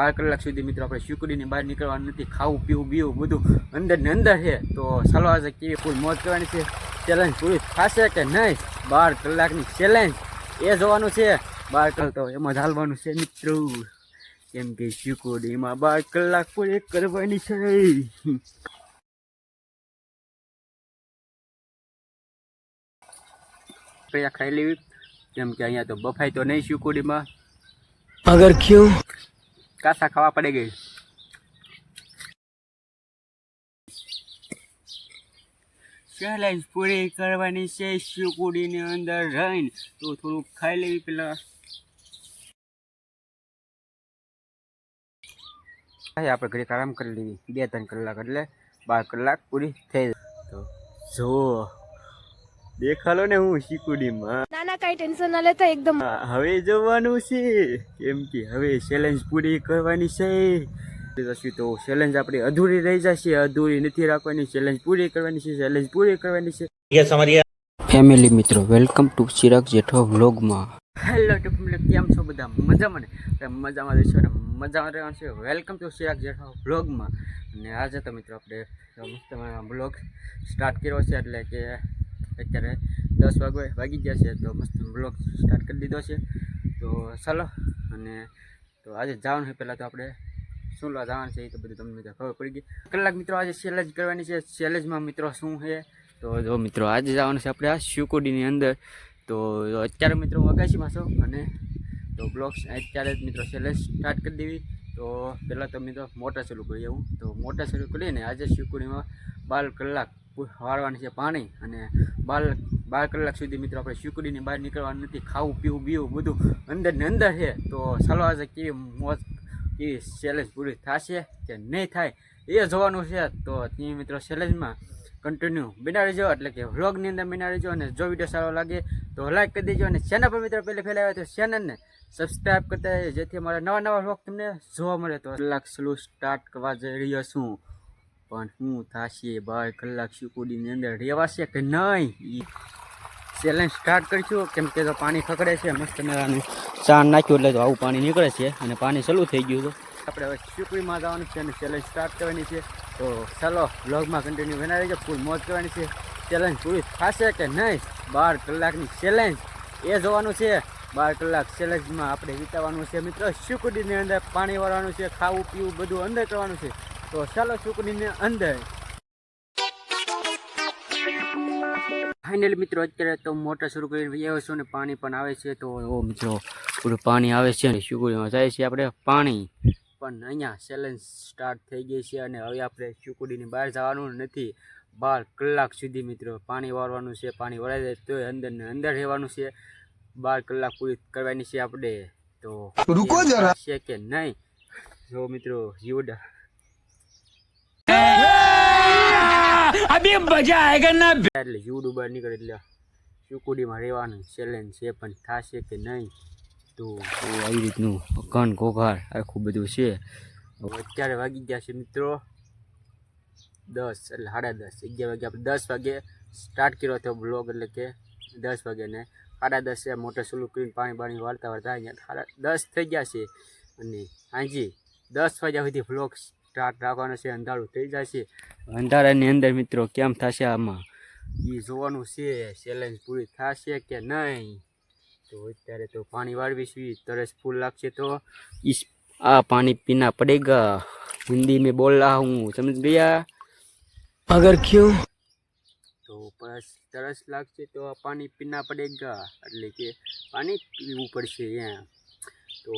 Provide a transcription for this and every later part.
બાર કલાક સુધી મિત્રો આપણે શુકડીને બહાર નીકળવાનું નથી. ખાવું, પીવું, બીવું બધું અંદર ને અંદર છે. તો ચાલો આજે કેવી ફૂલ મોજ કરવાની છે. ચેલેન્જ પૂરી થશે કે નહીં? બાર કલાકની ચેલેન્જ એ જોવાનું છે. બાર કલાક તો એમાં ચાલવાનું છે મિત્રો. કેમ કે શુકડીમાં બાર કલાક પૂરી કરવાની છે. ખાઈ લેવી? કેમ કે અહીંયા તો બફાય તો નહીં શુકડીમાં અગર ક્યુ? કાસા ખાવા પડે ગઈ. ચેલેન્જ પૂરી કરવાની છે, શિવકુડીની અંદર રહીને. તો થોડુંક ખાઈ લેવી પેલા. આપણે ઘડીક આરામ કરી લેવી. બે ત્રણ કલાક એટલે બાર કલાક પૂરી થઈ જાય. તો જો દેખાલો ને હું શીકુડીમાં. ના ના કઈ ટેન્શન ના લેતા એકદમ. હવે જવાનું છે. કેમ કે હવે ચેલેન્જ પૂરી કરવાની છે. પછી તો ચેલેન્જ આપણી અધૂરી રહી જશે. અધૂરી નથી રાખવાની. ચેલેન્જ પૂરી કરવાની છે. ચેલેન્જ પૂરી કરવાની છે. ફેમિલી મિત્રો વેલકમ ટુ ચિરાગ જેઠો વ્લોગમાં હેલો ટુ ફેમિલી કેમ છો બધા? મજામાં ને? મજામાં રહેશો ને? મજામાં રહેવાનું છે. વેલકમ ટુ ચિરાગ જેઠો વ્લોગમાં અને આજે તો મિત્રો આપણે મસ્ત બ્લોગ સ્ટાર્ટ કર્યો છે. એટલે કે અત્યારે દસ વાગે વાગી ગયા છે, તો મસ્ત બ્લોગ સ્ટાર્ટ કરી દીધો છે. તો ચાલો, અને તો આજે જવાનું છે પહેલાં તો આપણે શું લા જવાનું છે, એ તો બધું તમને ખબર પડી ગઈ. કલાક મિત્રો આજે સેલેજ કરવાની છે. સેલેજમાં મિત્રો શું છે? તો જો મિત્રો આજે જવાનું છે આપણે આ શિવકોડીની અંદર. તો અત્યારે મિત્રો અગાશીમાં છું, અને તો બ્લોગ્સ અત્યારે જ મિત્રો સેલેજ સ્ટાર્ટ કરી દેવી. તો પહેલાં તો મિત્રો મોટા શરૂ કરીએ હું. તો મોટા શરૂ કરીને આજે શિવકોડીમાં બાર કલાક વાળવાનું છે પાણી અને બાર બાર કલાક સુધી મિત્રો આપણે શીકડીની બહાર નીકળવાનું નથી. ખાવું, પીવું, બીવું બધું અંદર ને અંદર છે. તો ચાલો આજે કેવી મોજ, કેવી સેલેજ પૂરી થશે કે નહીં થાય એ જોવાનું છે. તો ત્યાં મિત્રો સેલેજમાં કન્ટિન્યુ બિનાડી રહેજો, એટલે કે વ્લોગની અંદર બના રહેજો અને જો વીડિયો સારો લાગે તો લાઈક કરી દેજો. અને ચેનલ પર મિત્રો પહેલે ફેલાવે તો ચેનલને સબસ્ક્રાઈબ કરતા જેથી અમારા નવા નવા વ્લોગ તમને જોવા મળે. તો કલાક સ્લો સ્ટાર્ટ કરવા જઈ રહ્યો છું. પણ શું થશે? બાર કલાક શીકુડીની અંદર રહેવાશે કે નહીં? ચેલેન્જ સ્ટાર્ટ કરીશું? કેમ કે તો પાણી ખકડે છે, મસ્ત મેળાનું ચાણ નાખ્યું એટલે તો આવું પાણી નીકળે છે અને પાણી ચાલુ થઈ ગયું તો આપણે હવે શીકડીમાં જવાનું છે અને ચેલેન્જ સ્ટાર્ટ કરવાની છે. તો ચાલો બ્લોગમાં કન્ટિન્યુ બનાવી છે ફૂલ મોજ કરવાની છે. ચેલેન્જ પૂરી થશે કે નહીં? બાર કલાકની ચેલેન્જ એ જોવાનું છે. બાર કલાક ચેલેન્જમાં આપણે વિતાવવાનું છે. મિત્રો, શીકડીની અંદર પાણી વાળવાનું છે ખાવું પીવું બધું અંદર કરવાનું છે. તો ચાલો ચૂંટણીની અંદર. ફાઇનલ મિત્રો અત્યારે તો મોટર શરૂ કરી રહ્યા છું ને પાણી પણ આવે છે. તો ઓ મિત્રો પૂરું પાણી આવે છે અને શુકડીમાં જાય છે આપણે પાણી. પણ અહીંયા ચેલેન્જ સ્ટાર્ટ થઈ ગઈ છે અને હવે આપણે શુકડીની બહાર જવાનું નથી. બાર કલાક સુધી મિત્રો પાણી વાળવાનું છે પાણી વળાઈ જાય તો અંદર ને અંદર રહેવાનું છે. બાર કલાક પૂરી કરવાની છે આપણે. તો રૂકો જરા. છે કે નહીં? જો મિત્રો જીવડા અભી મજા આયગા ના એટલે જીવ નીકળે એટલે ચુકુડીમાં રહેવાનું? ચેલેન્જ છે પણ થશે કે નહીં? તો આવી રીતનું કણ ઘોઘાર આખું બધું છે. અત્યારે વાગી ગયા છે મિત્રો દસ એટલે સાડા દસ અગિયાર વાગે આપણે દસ વાગે સ્ટાર્ટ કર્યો હતો બ્લોગ એટલે કે દસ વાગે ને સાડા દસે મોટર સુલું કરીને પાણી પાણી વાળતા વાળતા અહીંયા સાડા દસ થઈ ગયા છે. અને હાજી દસ વાગ્યા સુધી બ્લોગ સ્ટાર્ટ રાખવાનો છે અંધારું થઈ જશે. અંધારાની અંદર મિત્રો કેમ થશે આમાં? એ જોવાનું છે ચેલેન્જ પૂરી થશે કે નહીં? તો અત્યારે તો પાણી વાળવીશું તરસ ફૂલ લાગશે તો. ઈસ આ પાણી પીના પડેગા. હિન્દી મેં બોલા હું સમજ ગયા? અગર ક્યું? તો બસ તરસ લાગશે તો પાણી પીના પડેગા. એટલે કે પાણી પીવું પડશે એમ. તો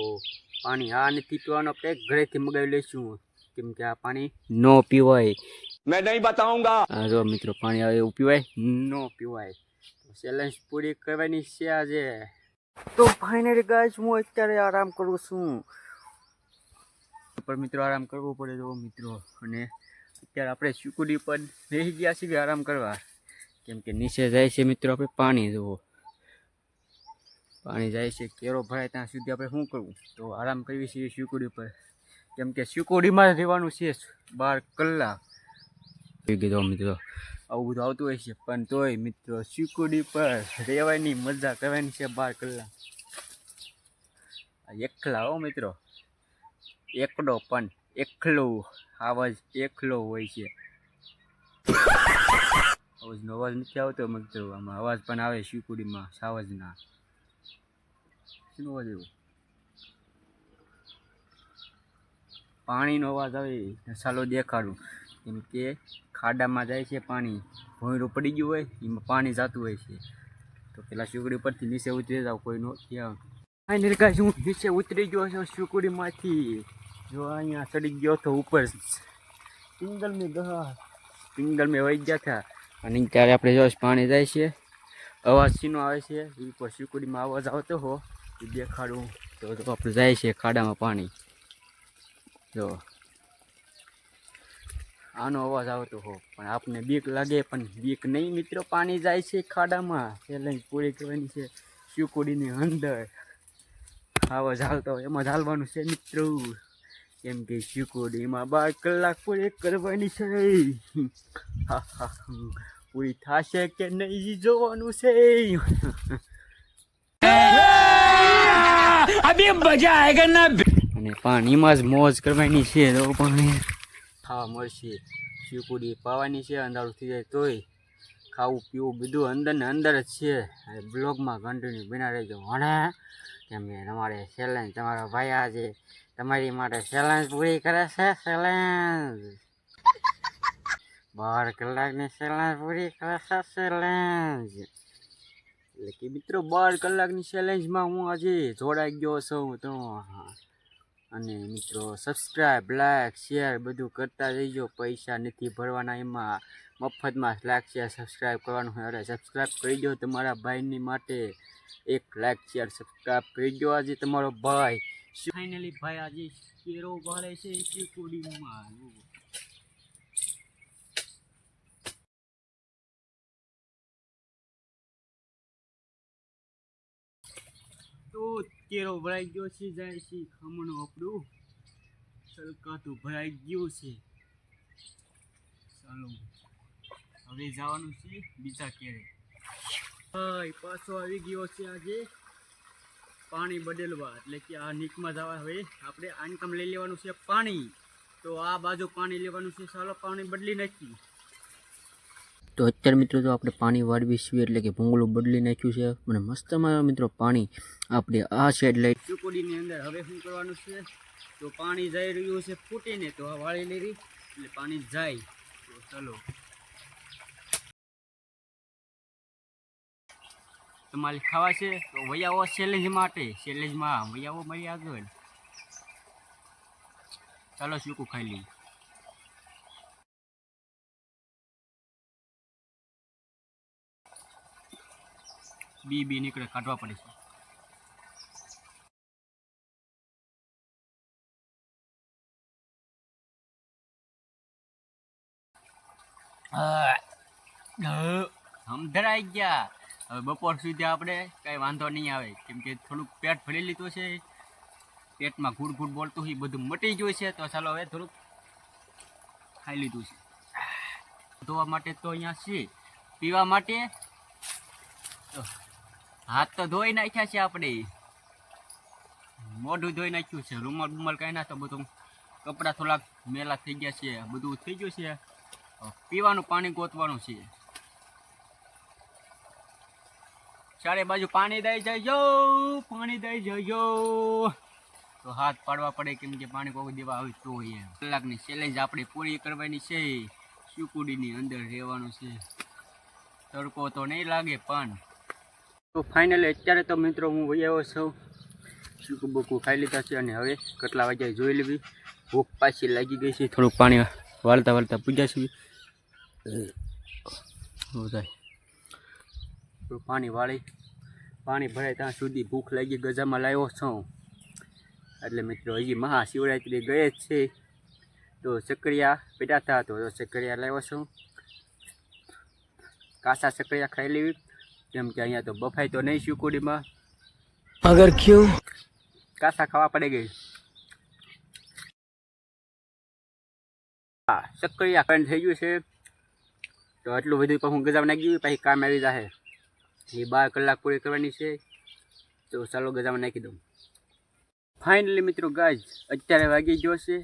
પાણી આ નથી પીવાનો આપણે ઘરેથી મગાવી લઈશું. કેમ કે આ પાણી ન પીવાય મેં નહીં બતાવુંગા હા જો મિત્રો પાણી આવે એવું પીવાય ન પીવાય ચેલેન્જ પૂરી કરવાની છે આજે તો ફાઇનલી ગાઈસ હું અત્યારે આરામ કરું છું પણ મિત્રો આરામ કરવો પડે જો મિત્રો અને અત્યારે આપણે ચુકુડી પર બેસી ગયા છીએ આરામ કરવા કેમ કે નીચે જાય છે મિત્રો આપણે પાણી જુઓ પાણી જાય છે કેરો ભરાય ત્યાં સુધી આપણે શું કરવું તો આરામ કરવી છીએ ચુકુડી પર કેમ કે ચીકુડીમાં જ રહેવાનું છે બાર કલાક. ગયો મિત્રો. આવું બધું આવતું હોય છે પણ તોય મિત્રો ચીકુડી પર રહેવાની મજા કરવાની છે બાર કલાક. એકલા હો મિત્રો. એકડો પણ એકલો આવાજ એકલો હોય છે. અવાજનો અવાજ નથી આવતો મિત્રો આમાં અવાજ પણ આવે શીકુડીમાં સાવજના. શું અવાજ એવો પાણીનો અવાજ આવે ચાલો દેખાડું. કેમ કે ખાડામાં જાય છે પાણી, ભોંયરું પડી ગયું હોય, એમાં પાણી જતું હોય છે. તો પેલા સુકડી પરથી નીચે ઉતરી જાવ કોઈનો ફાઇનલ કાંઈ હું નીચે ઉતરી ગયો છું સુકડીમાંથી જો અહીંયા ચડી ગયો તો ઉપર સિંગલ મેં ગયા સિંગલ મેં વહી ગયા હતા અને ત્યારે આપણે જો પાણી જાય છે. અવાજ સીનો આવે છે. એ ઉપર સુકડીમાં અવાજ આવતો હો. દેખાડું. તો આપણે જાય છે ખાડામાં પાણી. જો. આનો અવાજ આવતો હો, પણ આપને બીક લાગે, પણ બીક નહીં મિત્રો, પાણી જાય છે ખાડામાં. એ પૂરી કરવાની છે શિવકુડીની અંદર. આવાજ હાલતો એમાં જ હાલવાનું છે મિત્રો. કેમ કે શિવકુડીમાં બાર કલાક પૂરી કરવાની છે. પૂરી થશે કે નહીં જોવાનું છે. અભી મજા આયગા ના. અને પાણીમાં જ મોજ કરવાની છે તો પાણી ખાવા મળશે. શીકુડી પાવાની છે, અંધારું થઈ જાય તોય ખાવું પીવું બધું અંદર ને અંદર જ છે. બ્લોગમાં કન્ટિન્યુ બિના રહેજો. ભણે કે તમારે ચેલેન્જ તમારા ભાઈ આજે તમારી માટે ચેલેન્જ પૂરી કરે છે? ચેલેન્જ બાર કલાકની ચેલેન્જ પૂરી કરે છે? ચેલેન્જ એટલે કે મિત્રો, બાર કલાકની ચેલેન્જમાં હું આજે જોડાઈ ગયો છું તો અને મિત્રો સબસ્ક્રાઈબ લાઈક શેર બધું કરતા રહીજો. પૈસા નથી ભરવાના એમાં. મફતમાં લાઈક શેર સબસ્ક્રાઈબ કરવાનું હોય અરે સબસ્ક્રાઈબ કરી દો તમારા ભાઈની માટે. એક લાઈક શેર સબસ્ક્રાઈબ કરી દો આજે તમારો ભાઈ. ફાઇનલી ભાઈ આજે કેરો વાળે છે શીકુડીમાં તો કેરો ભરાઈ ગયો છે, જાય છે, ખમણું આપણું સલકાતું ભરાઈ ગયું છે. ચાલો, હવે જવાનું છે બીજા કેરે હા પાછો આવી ગયો છે આજે પાણી બદલવા. એટલે કે આ નીકમાં જવા હવે આપણે આનકમ લઈ લેવાનું છે પાણી. તો આ બાજુ પાણી લેવાનું છે. ચાલો, પાણી બદલી નાખી તો અત્યારે મિત્રો તો આપણે પાણી વાળવી છીએ એટલે કે ભૂંગળું બદલી નાખ્યું છે અને મસ્તમાં મિત્રો પાણી આપણે આ સાઈડ લઈ ચૂકોડીની અંદર હવે શું કરવાનું છે? તો પાણી જઈ રહ્યું છે ફૂટીને તો આ વાળી લેવી એટલે પાણી જાય. તો ચાલો. તમારે ખાવા છે તો વૈયાઓ સેલેજ માટે. સેલેજમાં વૈયાવો મળી આગળ. ચાલો શું ખાઈ લઈએ. બી બી નીકળે કાઢવા પડે છે. સમધરાઈ ગયા. હવે બપોર સુધી આપણે કાંઈ વાંધો નહીં આવે. કેમ કે થોડુંક પેટ ભરી લીધું છે. પેટમાં ઘૂડ ઘૂડ બોલતું એ બધું મટી ગયું છે તો ચાલો હવે થોડુંક ખાઈ લીધું છે. ધોવા માટે તો અહીંયા છે પીવા માટે? હાથ તો ધોઈ નાખ્યા છે આપણે. મોઢું ધોઈ નાખ્યું છે. રૂમાલ બુમાલ કાંઈ ના તો બધું. કપડાં થોડાક મેલા થઈ ગયા છે. બધું થઈ ગયું છે. પીવાનું પાણી ગોતવાનું છે. ચારે બાજુ પાણી દઈ જજો. પાણી દઈ જજો. તો હાથ પાડવા પડે કેમ કે પાણી કોઈ દેવા આવે તો કલાકની ચેલેન્જ આપણે પૂરી કરવાની છે. શુકુડીની અંદર રહેવાનું છે. તડકો તો નહીં લાગે પણ તો ફાઇનલી અત્યારે તો મિત્રો હું વહી આવ્યો છું. સૂકું બૂકું ખાઈ લીધા છે અને હવે કેટલા વાગ્યા જોઈ લેવી. ભૂખ પાછી લાગી ગઈ છે, થોડુંક પાણી વાળતા વાળતા પૂજા છે. તો પાણી વાળી, પાણી ભરાય ત્યાં સુધી ભૂખ લાગી ગજામાં લાવ્યો છું. એટલે મિત્રો હજી મહાશિવરાત્રિ ગઈ જ છે. તો સક્રિયા પીડાતા હતો, તો સક્રિયા લાવ્યો છું. કાસા સક્રિયા ખાઈ લેવી. કેમ કે અહીંયા તો બફાય તો નહીં શિવકોડીમાં અગર ક્યુ? કાસા ખાવા પડે ગઈ. હા ચક્કરી આકરણ થઈ ગયું છે. તો આટલું બધું પણ હું ગજામાં નાખી ગયું પછી કામ આવી જશે એ બાર કલાક પૂરી કરવાની છે. તો ચાલો ગજામાં નાખી દઉં. ફાઇનલી મિત્રો ગાજ અત્યારે વાગી ગયો છે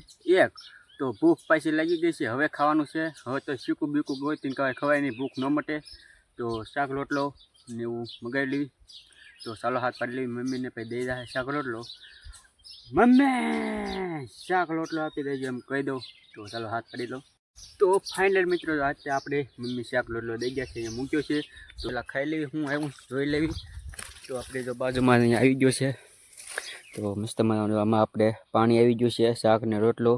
એક. તો ભૂખ પાછી લાગી ગઈ છે હવે ખાવાનું છે. હવે તો શીકું બીકું ગોઈ તીન કહેવાય ખવાય નહીં ભૂખ ન મટે. તો શાક રોટલો ને એવું મગાવી લેવી. તો ચાલો હાથ પાડી લેવી. મમ્મીને પછી દઈ જાય શાક રોટલો. મમ્મી, શાક રોટલો આપી દેજો એમ કહી દઉં. તો ચાલો હાથ પાડી લો તો ફાઇનલ મિત્રો, આજે આપણે મમ્મી શાક રોટલો દઈ ગયા છે, અહીંયા મૂક્યો છે. તો પેલા ખાઈ લેવી, હું આવ્યું જોઈ લેવી. તો આપણે જો બાજુમાં અહીંયા આવી ગયો છે. તો મસ્ત મજાનું આમાં આપણે પાણી આવી ગયું છે, શાક ને રોટલો.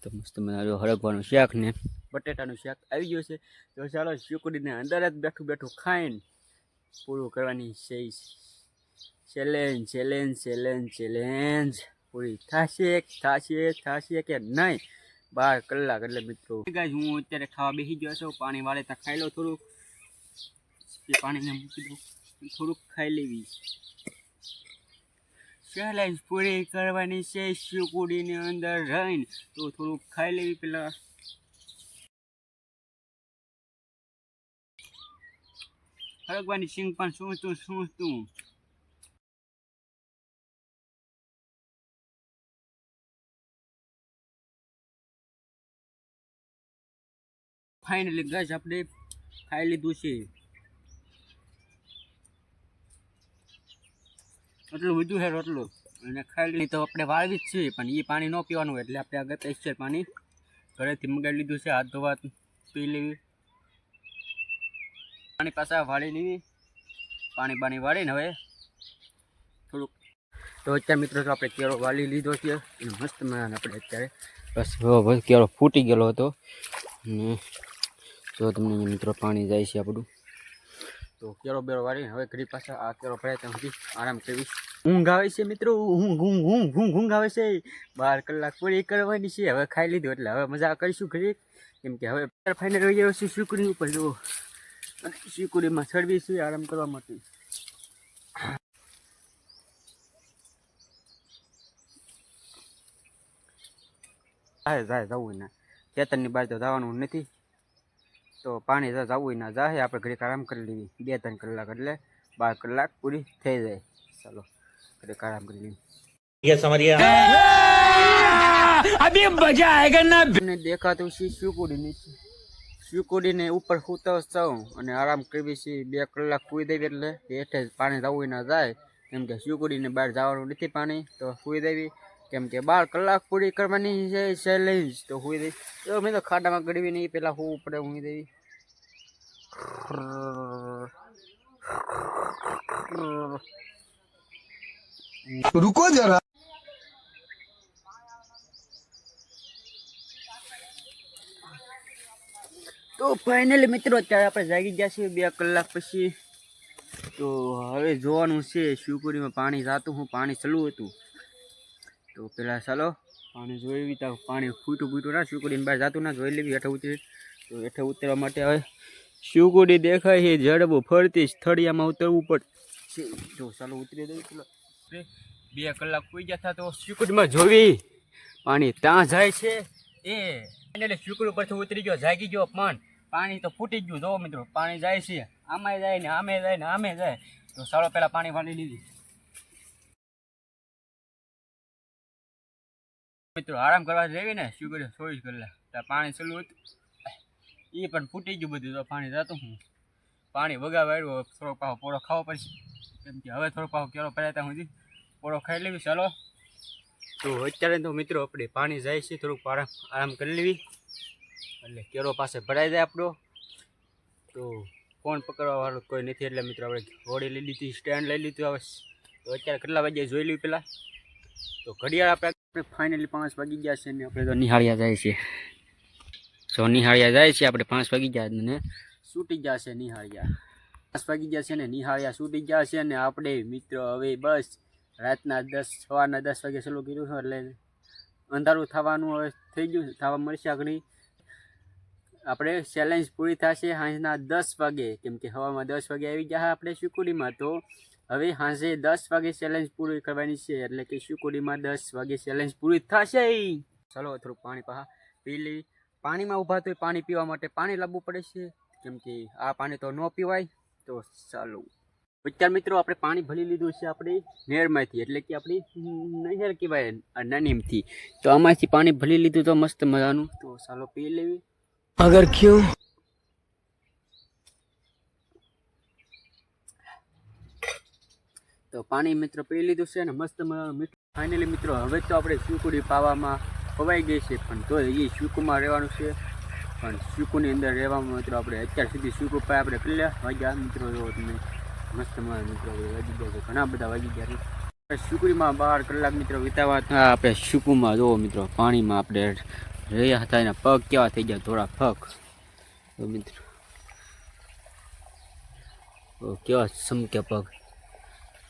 તો મસ્ત મજાનું હળગવાનું શાક ને બટેટાનું શાક આવી ગયું છે. તો ચાલો શુકડીને અંદર જ બેઠું બેઠું ખાઈને પૂરું કરવાની ચેલેન્જ ચેલેન્જ ચેલેન્જ ચેલેન્જ પૂરી થશે થશે થશે કે નહીં? બાર કલાક એટલે મિત્રો. હું અત્યારે ખાવા બેસી ગયો છું. પાણી વાળે ત્યાં ખાઈ લો થોડુંક. પાણીને મૂકી દઉં. થોડુંક ખાઈ લેવી ચેલેન્જ પૂરી કરવાની છે. શિવકુડીની અંદર રહીને. તો થોડુંક ખાઈ લેવી પેલા. હળગવાની સિંગ પણ શું તું શું તું ફાઇનલી ગસ આપણે ખાઈ લીધું છે. એટલું બધું છે રોટલું. અને ખાઈ લીધું તો આપણે વાળવી જ છીએ પણ એ પાણી ન પીવાનું એટલે આપણે આગળ પેસ્ચર પાણી ઘરેથી મંગાવી લીધું છે. હાથ ધોવા પી લેવી. પાણી પાછા વાળી લેવી પાણી પાણી વાળીને હવે થોડુંક તો અત્યારે મિત્રો આપણે કેળો વાળી લીધો છે અને મસ્ત મજાનો આપણે અત્યારે બસ કેળો ફૂટી ગયેલો હતો. ને જો તમને મિત્રો પાણી જાય છે આપણું. તો કેળો બેળો વાળીને હવે ઘડી પાછા આ કેળો ભરાય ત્યાં સુધી આરામ કરવી ઊંઘ આવે છે મિત્રો, ઊંઘ ઊંઘ ઊંઘ ઊંઘ ઊંઘ આવે છે. બાર કલાક પૂરી કરવાની છે. હવે ખાઈ લીધું એટલે હવે મજા કરીશું ઘડી કેમ કે હવે ફાઇનલ રહી ગયો છે શીકુડી ઉપર જુઓ. શીકુરીમાં સર્વિસ આરામ કરવા માટે જાહે જાય જવું ના ખેતરની બહાર તો જવાનું નથી તો પાણી જવું ના જાહે આપણે ઘડીક આરામ કરી લેવી બે ત્રણ કલાક એટલે બાર કલાક પૂરી થઈ જાય ચાલો ઘડીક આરામ કરી લેવી દેખાતું શીખવું નથી નીચે શીકુડીને ઉપર સૂતો સૌ અને આરામ કરવી છે બે કલાક સુઈ દેવી એટલે હેઠે જ પાણી જવું ના જાય કેમ કે શીકુડીને બહાર જવાનું નથી પાણી તો સુઈ દેવી કેમ કે બાર કલાક પૂરી કરવાની છે ચેલેન્જ તો સુઈ દેવી તો મેં તો ખાડામાં ગળવી નહીં પહેલાં હું પડે સુઈ દેવી रुको जरा તો ફાઇનલી મિત્રો, અત્યારે આપણે જાગી ગયા છીએ બે કલાક પછી. તો હવે જોવાનું છે, શિવપુરીમાં પાણી જાતું, હું પાણી ચાલુ હતું. તો પેલા ચાલો, પાણી જોઈ તો પાણી ફૂટું ફૂટું ના શિવકુડીને બહાર જાતું ના, જોઈ લેવી, હેઠળ ઉતરી. તો હેઠળ ઉતરવા માટે હવે શિવકુડી દેખાય છે જડબો ફરતી સ્થળિયામાં ઉતરવું પડશે જો ચાલો ઉતરી દઉં ચાલો. બે કલાક કોઈ ગયા હતા, તો શિવકુડીમાં જોવી. પાણી ત્યાં જાય છે, એ એટલે શુક્ર પરથી ઉતરી ગયો, જાગી ગયો પણ પાણી તો ફૂટી ગયું. જો મિત્રો, પાણી જાય છે, આમાં જાય ને આમે જાય ને આમે જાય. તો સારો પહેલા પાણી વાળી લીધી. મિત્રો, આરામ કરવા જઈએ ને શુગર ચોવીસ કલાક. પાણી હતું. એ પણ ફૂટી ગયું બધું. તો પાણી જતું હું. પાણી વગાવાડ્યું થોડોક પાવો પોળો ખાવો પડશે. કેમ કે હવે થોડો પાવો કેળો પડ્યા ત્યાં સુધી પોળો ખાઈ લેવી. ચાલો. તો અત્યારે તો મિત્રો આપણે પાણી જાય છે, થોડુંક આરામ આરામ કરી લેવી. એટલે કેરો પાસે ભરાઈ જાય આપણો. તો ફોન પકડવાવાળો કોઈ નથી, એટલે મિત્રો આપણે હોડી લઈ લીધી, સ્ટેન્ડ લઈ લીધું હવે. તો અત્યારે કેટલા વાગ્યે જોઈ લઈએ પહેલાં તો ઘડિયાળ આપણે ફાઇનલી પાંચ વાગી ગયા છે ને આપણે તો નિહાળિયા જાય છે. તો નિહાળિયા જાય છે, આપણે પાંચ વાગી ગયા ને છૂટી ગયા છે નિહાળિયા. પાંચ વાગી ગયા છે ને નિહાળિયા છૂટી ગયા છે ને આપણે મિત્રો હવે બસ રાતના દસ, સવારના દસ વાગે સલું કર્યું એટલે અંધારું થવાનું હવે થઈ ગયું થવા મળશે આગળ આપણે ચેલેન્જ પૂરી થશે સાંજના દસ વાગે, કેમ કે હવામાં દસ વાગે આવી ગયા આપણે શિકુડીમાં, તો હવે સાંજે દસ વાગે ચેલેન્જ પૂરી કરવાની છે, એટલે કે શિકુડીમાં દસ વાગે ચેલેન્જ પૂરી થશે. ચલો થોડું પાણી પહા, પી લઈ પાણીમાં ઊભા તો પાણી પીવા માટે પાણી લાવવું પડે છે, કેમ કે આ પાણી તો ન પીવાય. તો ચાલો. અત્યાર મિત્રો આપણે પાણી ભરી લીધું છે આપણી નહેરમાંથી એટલે કે આપણી નહેર કહેવાય નાનીમથી. તો આમાંથી પાણી ભરી લીધું તો મસ્ત મજાનું. તો ચાલો પી લેવી. અગર ક્યું? તો પાણી મિત્રો પી લીધું છે અને મસ્ત મજાનું ફાઇનલી મિત્રો હવે તો આપણે સુકુડી પાવામાં પવાઈ ગઈ છે. પણ તો એ સુકુમાં રહેવાનું છે. પણ સુકુની અંદર રહેવામાં મિત્રો આપણે અત્યાર સુધી સુકુ પાય આપણે કેટલા વાગ્યા મિત્રો તમે મસ્ત મારા મિત્રો વાગી ગયા છે ઘણા બધા વાગી ગયા છે. શુકરીમાં બાર કલાક મિત્રો વિતાવા આપણે શુકુમાં જોવો મિત્રો, પાણીમાં આપણે રહ્યા હતા, એના પગ કેવા થઈ ગયા, થોડા પગ. તો મિત્રો. કેવા સમક્યા પગ.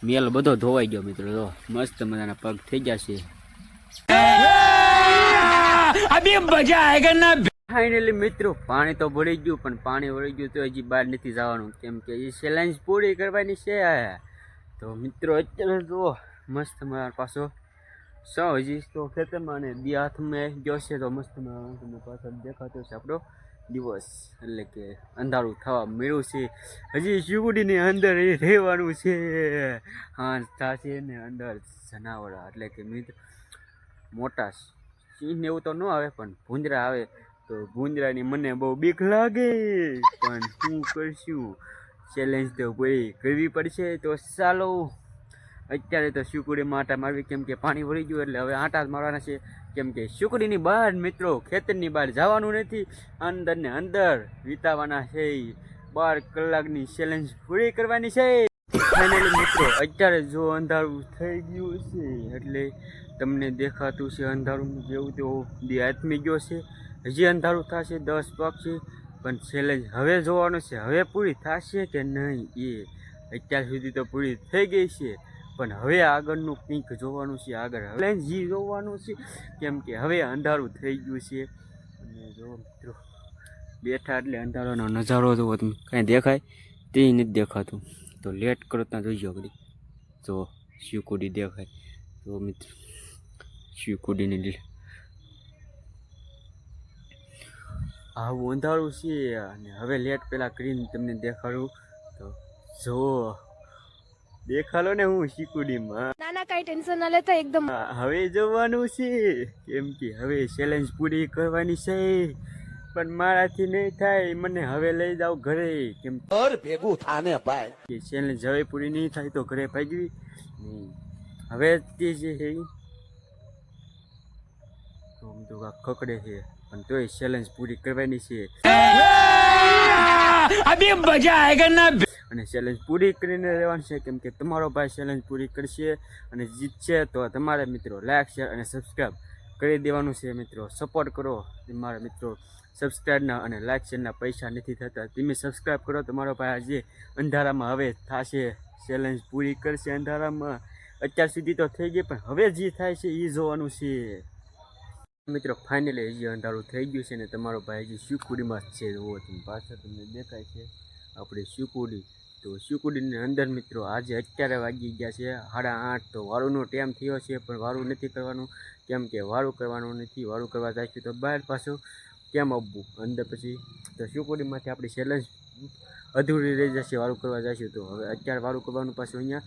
મેલ બધો ધોવાઈ ગયો મિત્રો, જો. મસ્ત મજાના પગ થઈ ગયા છે. અભી મજા આયગા ના ફાઇનલી મિત્રો, પાણી તો ભળી ગયું, પણ પાણી વળી ગયું તો હજી બહાર નથી જવાનું. કેમ કે એ સેલાઇન્સ પૂરી કરવાની છે. તો મિત્રો, અત્યારે જો મસ્ત મારા પાછો સો હજી તો ખેતરમાં અને બે હાથમાં ગયો છે, તો મસ્ત તમને પાછળ દેખાતો છે આપણો દિવસ. એટલે કે અંધારું થવા મળ્યું છે. હજી શિવડીની અંદર એ રહેવાનું છે. હા થશે ને અંદર જનાવરા. એટલે કે મિત્ર, મોટા સિંહ ને એવું તો ન આવે, પણ ભૂંજરા આવે. તો ભૂંદરાની મને બહુ બીક લાગે, પણ શું કરશું? ચેલેન્જ તો કોઈ કરવી પડશે, તો ચાલો. અત્યારે તો શુકડીમાં આટા મારવી, કેમ કે પાણી ભરી ગયું એટલે હવે આટા જ મારવાના છે. કેમ કે શુકડીની બહાર મિત્રો ખેતરની બહાર જવાનું નથી, અંદર ને અંદર વિતાવાના છે. બાર કલાકની ચેલેન્જ પૂરી કરવાની છે. ફાઇનલી મિત્રો, અત્યારે જો અંધારું થઈ ગયું છે, એટલે તમને દેખાતું છે અંધારું જેવું તેવો દી આત્મી ગયો છે. હજી અંધારું થશે, દસ છે, પણ છેલ્લે હવે જોવાનું છે, હવે પૂરી થશે કે નહીં એ? અત્યાર સુધી તો પૂરી થઈ ગઈ છે, પણ હવે આગળનું કંઈક જોવાનું છે, આગળ હવે જી જોવાનું છે, કેમ કે હવે અંધારું થઈ ગયું છે. અને જો મિત્રો, બેઠા એટલે અંધારાનો નજારો જોવો તમે, કાંઈ દેખાય? તે નથી દેખાતું. તો લેટ કરો ત્યાં જોઈજો જો તો શિવકુડી દેખાય. તો મિત્રો શિવકુડીની આવું અંધારું છે અને હવે લેટ પેલા કરીને તમને દેખાડું. તો જો દેખાડો ને હું શીકુડીમાં. ના ના ટેન્શન ના લેતા એકદમ. હવે જવાનું છે. કેમ કે હવે ચેલેન્જ પૂરી કરવાની છે. પણ મારાથી નહીં થાય મને હવે લઈ જાવ ઘરે. કેમ ઘર ભેગું થાને ભાઈ. કે ચેલેન્જ હવે પૂરી નહીં થાય તો ઘરે ભાગવી હવે તે જે છે તો આમ તો કકડે છે. પણ તોય ચેલેન્જ પૂરી કરવાની છે. અભી મજા આવે અને ચેલેન્જ પૂરી કરીને રહેવાનું છે કેમ કે તમારો ભાઈ ચેલેન્જ પૂરી કરશે અને જીતશે તો તમારે મિત્રો લાઈક શેર અને સબસ્ક્રાઈબ કરી દેવાનું છે મિત્રો. સપોર્ટ કરો મારા મિત્રો. સબસ્ક્રાઈબના અને લાઇક શેરના પૈસા નથી થતા. તમે સબસ્ક્રાઈબ કરો તમારો ભાઈ આજે અંધારામાં હવે થશે. ચેલેન્જ પૂરી કરશે અંધારામાં. અત્યાર સુધી તો થઈ ગઈ પણ હવે જે થાય છે એ જોવાનું છે. મિત્રો ફાઇનલી હજી અંધારું થઈ ગયું છે ને તમારો ભાઈ હજી શિવકુડીમાં છે જુઓ પાછળ તમને દેખાય છે આપણે શિવકુડી તો શિવકુડીની અંદર મિત્રો, આજે અત્યારે વાગી ગયા છે સાડા આઠ. તો વાળુનો ટાઈમ થયો છે, પણ વાળું નથી કરવાનું. કેમ કે વાળું કરવાનું નથી, વાળું કરવા જાય તો બહાર પાછું કેમ આવવું? અંદર પછી તો શિવકુડીમાંથી આપણી ચેલેન્જ અધૂરી રહી જશે, વાળું કરવા જઈશું તો. હવે અત્યારે વાળું કરવાનું પાછું અહીંયા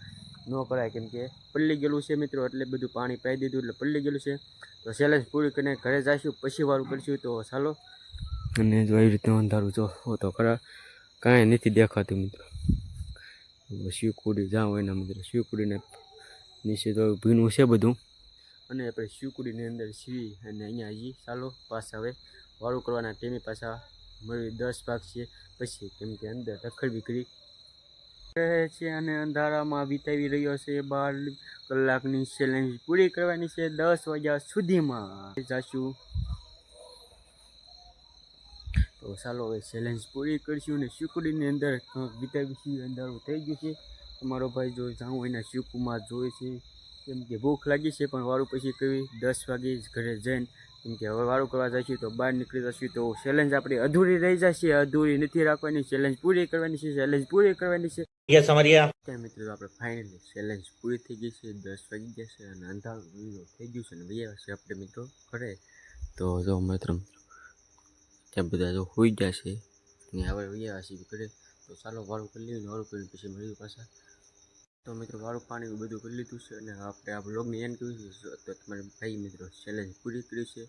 ન કરાય કેમ કે પલ્લી ગયેલું છે મિત્રો, એટલે બધું પાણી પાઈ દીધું એટલે પલ્લી ગયેલું છે. તો ચેલેન્જ પૂરી કરીને ઘરે જઈશું, પછી વાળું કરીશું. તો ચાલો. અને જો એવી રીતે અંધારું જો તો ખરા. કાંઈ નથી દેખાતું મિત્રો. શિવકુડી જાઉં એના મિત્રો શિવકુડીને નીચે તો ભીનું છે બધું. અને આપણે શિવકુડીની અંદર સીવી અને અહીંયા હજી ચાલો, પાછા હવે વાળું કરવાના ટેમી પાછા મળી દસ ભાગ છે. પછી કેમ કે અંદર રખડ વિકરી રહે છે અને અંધારામાં વિતાવી રહ્યો છે બાર કલાકની ચેલેન્જ પૂરી કરવાની છે દસ વાગ્યા સુધીમાં. જાશું તો ચાલો હવે ચેલેન્જ પૂરી કરશું અને શીકુડીની અંદર વિતાવીશું અંધારું થઈ ગયું છે. તમારો ભાઈ જો જાઉં એના શીકુમાં જોઈ છે. કેમ કે ભૂખ લાગી છે, પણ વાળું પછી કરવી દસ વાગે ઘરે જઈને. કેમ કે હવે વાળું કરવા જઈશું તો બહાર નીકળી જશું તો ચેલેન્જ આપણી અધૂરી રહી જશે. અધૂરી નથી રાખવાની. ચેલેન્જ પૂરી કરવાની છે ચેલેન્જ પૂરી કરવાની છે. ત્યાં મિત્રો આપણે ફાઇનલી ચેલેન્જ પૂરી થઈ ગઈ છે, દસ વાગી ગયા છે અને અંધારું થઈ ગયું છે અને ભાઈ છે આપણે મિત્રો ઘરે. તો જો મિત્રો, ત્યાં બધા જો હોઈ ગયા છે ને હવે વૈયા છે ઘરે. તો ચાલો વાળું કરી લઈએ વાળું કરીને પછી મળ્યું પાછા. તો મિત્રો, વાળું પાણી બધું કરી લીધું છે અને આપણે આ બ્લોગની એન્ડ કર્યું છે. તો તમારે ભાઈ મિત્રો ચેલેન્જ પૂરી કરી છે.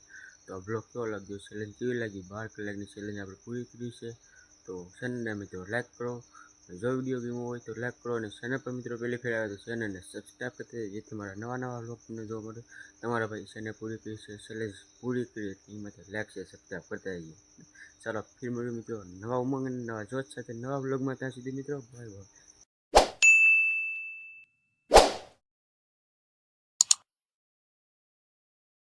તો આ બ્લોગ કેવો લાગ્યો? ચેલેન્જ કેવી લાગી? બાર કલાકની ચેલેન્જ આપણે પૂરી કરી છે. તો ચેનલને મિત્રો લાઈક કરો. જો વીડિયો ગમ્યો હોય તો લાઈક કરો અને ચેનલ પર મિત્રો પહેલી ફેર આવે તો ચેનલને સબસ્ક્રાઈબ કરી દેજો, જેથી મારા નવા નવા લોકોને જોવા મળે. તમારા ભાઈ ચેનલ પૂરી કરી છે ચેલેન્જ પૂરી કરી એટલે એમાંથી લાઈક છે સબસ્ક્રાઈબ કરતા જઈએ. ચાલો, ફિર મળ્યું મિત્રો નવા ઉમંગ નવા જોશ સાથે નવા બ્લોગમાં ત્યાં સુધી મિત્રો બાય બાય